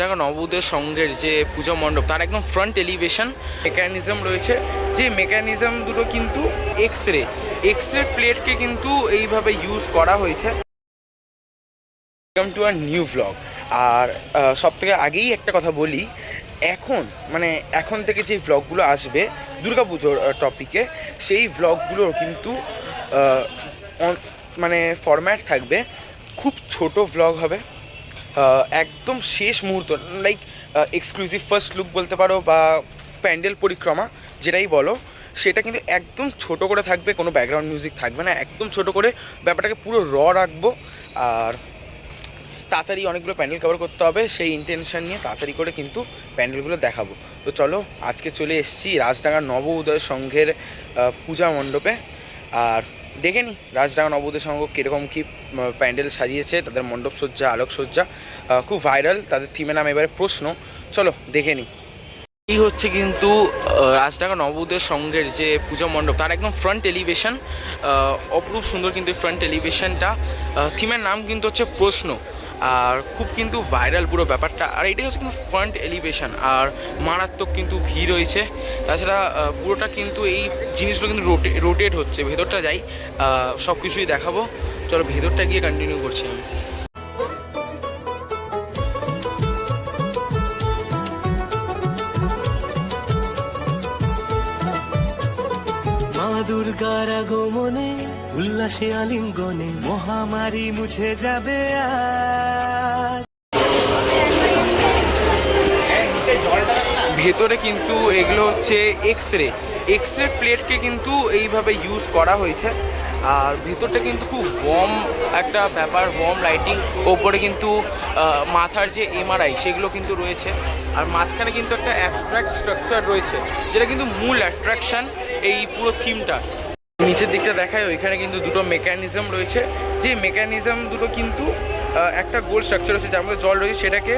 টাকা নবোদয় সংঘের যে পূজা মণ্ডপ, তার একদম ফ্রন্ট এলিভেশন মেকানিজম রয়েছে। যে মেকানিজম দুটো কিন্তু এক্স রে এক্স রে প্লেটকে কিন্তু এইভাবে ইউজ করা হয়েছে। Welcome to our new blog আর সব থেকে আগেই একটা কথা বলি, এখন মানে এখন থেকে যে ভ্লগগুলো আসবে, দুর্গাপুজোর টপিকে সেই ভ্লগগুলোর কিন্তু মানে ফরম্যাট থাকবে, খুব ছোট ভ্লগ হবে। একদম শেষ মুহূর্ত লাইক এক্সক্লুসিভ ফার্স্ট লুক বলতে পারো বা প্যান্ডেল পরিক্রমা যেটাই বলো, সেটা কিন্তু একদম ছোট করে থাকবে, কোনো ব্যাকগ্রাউন্ড মিউজিক থাকবে না, একদম ছোট করে ব্যাপারটাকে পুরো র রাখব, আর তাড়াতাড়ি অনেকগুলো প্যান্ডেল কভার করতে হবে, সেই ইন্টেনশন নিয়ে তাড়াতাড়ি করে কিন্তু প্যান্ডেলগুলো দেখাবো। তো চলো, আজকে চলে এসেছি রাজডাঙ্গা নব উদয় সংঘের পূজা মণ্ডপে, আর দেখে নি রাজডাঙ্গা নবদের সঙ্গে কীরকম কী প্যান্ডেল সাজিয়েছে, তাদের মণ্ডপসজ্জা আলোকসজ্জা খুব ভাইরাল তাদের থিমে নাম এবারে প্রশ্ন। চলো, দেখে নিই এই হচ্ছে কিন্তু রাজডাঙ্গা নবদের সংঘের যে পূজা মণ্ডপ, তার একদম ফ্রন্ট এলিভেশন অপরূপ সুন্দর কিন্তু ফ্রন্ট এলিভেশনটা থিমের নাম কিন্তু হচ্ছে প্রশ্ন। আর খুব কিন্তু ভাইরাল পুরো ব্যাপারটা। আর এটাই হচ্ছে কিন্তু ফ্রন্ট এলিভেশন আর মারাত্মক কিন্তু ভিড় রয়েছে। তাছাড়া পুরোটা কিন্তু এই জিনিসগুলো কিন্তু রোটে রোটেট হচ্ছে। ভেতরটা যাই সব কিছুই দেখাবো। চলো ভেতরটা গিয়ে কন্টিনিউ করছি আমি। দুর্গার আগমনে, উল্লাসে আলিঙ্গনে মহামারী মুছে যাবে ভেতরে কিন্তু এগুলো হচ্ছে এক্স রে এক্স রে প্লেটকে কিন্তু এইভাবে ইউজ করা হয়েছে। আর ভেতরটা কিন্তু খুব ওয়ার্ম একটা ব্যাপার ওয়ার্ম লাইটিং ওপরে কিন্তু মাথার যে এমআরআই সেগুলো কিন্তু রয়েছে। আর মাঝখানে কিন্তু একটা অ্যাবস্ট্রাক্ট স্ট্রাকচার রয়েছে, যেটা কিন্তু মূল অ্যাট্রাকশন এই পুরো থিমটা নিচের দিকটা দেখায়, ওইখানে কিন্তু দুটো মেকানিজম রয়েছে। যে মেকানিজম দুটো কিন্তু একটা গোল স্ট্রাকচার রয়েছে যার মধ্যে জল রয়েছে, সেটাকে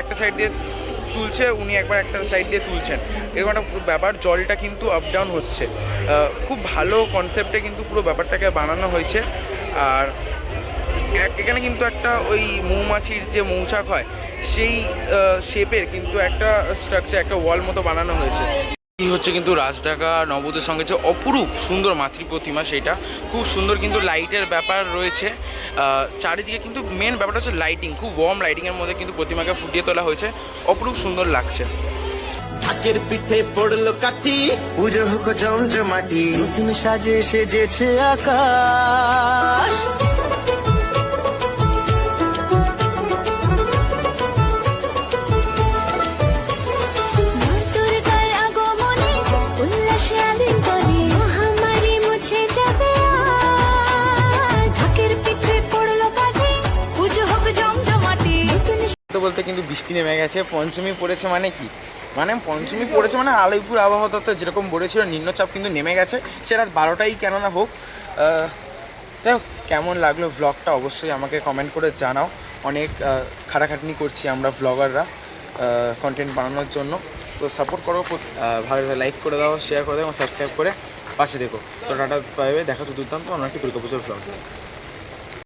একটা সাইড দিয়ে তুলছে, উনি একবার একটা সাইড দিয়ে তুলছেন। এরকম একটা পুরো ব্যাপার, জলটা কিন্তু আপ ডাউন হচ্ছে। খুব ভালো কনসেপ্টে কিন্তু পুরো ব্যাপারটাকে বানানো হয়েছে। আর এখানে কিন্তু একটা ওই মৌমাছির যে মৌচাক হয়, সেই শেপের কিন্তু একটা স্ট্রাকচার একটা ওয়াল মতো বানানো হয়েছে। এই হচ্ছে কিন্তু রাজঢাকা নবদের সঙ্গে যে অপরূপ সুন্দর মাতৃ প্রতিমা সেটা। খুব সুন্দর কিন্তু লাইটের ব্যাপার রয়েছে। আহ, চারিদিকে কিন্তু মেন ব্যাপারটা হচ্ছে লাইটিং খুব ওয়ার্ম লাইটিংয়ের মধ্যে কিন্তু প্রতিমাকে ফুটিয়ে তোলা হয়েছে। অপরূপ সুন্দর লাগছে। ঢাকের পিঠে পড়ল কাঠি। পুজো হোক জমজমাটি নতুন সাজে সেজেছে আকাশ। বলতে কিন্তু বৃষ্টি নেমে গেছে। পঞ্চমী পড়েছে মানে কি? মানে পঞ্চমী পড়েছে মানে আলিপুর আবহাওয়া দপ্তর যেরকম বলেছিল, নিম্নচাপ কিন্তু নেমে গেছে। সেটা বারোটাই কেন না হোক যাই হোক, কেমন লাগল ব্লগটা অবশ্যই আমাকে কমেন্ট করে জানাও। অনেক খাটাখাটনি করছি আমরা ব্লগাররা কন্টেন্ট বানানোর জন্য। তো সাপোর্ট করো ভালো লাইক করে দাও শেয়ার করে দাও এবং সাবস্ক্রাইব করে পাশে দেখো তো টাটা পাবে দেখা তো দুর্দান্ত অন্য একটি দুর্গাপুজোর ভ্লগ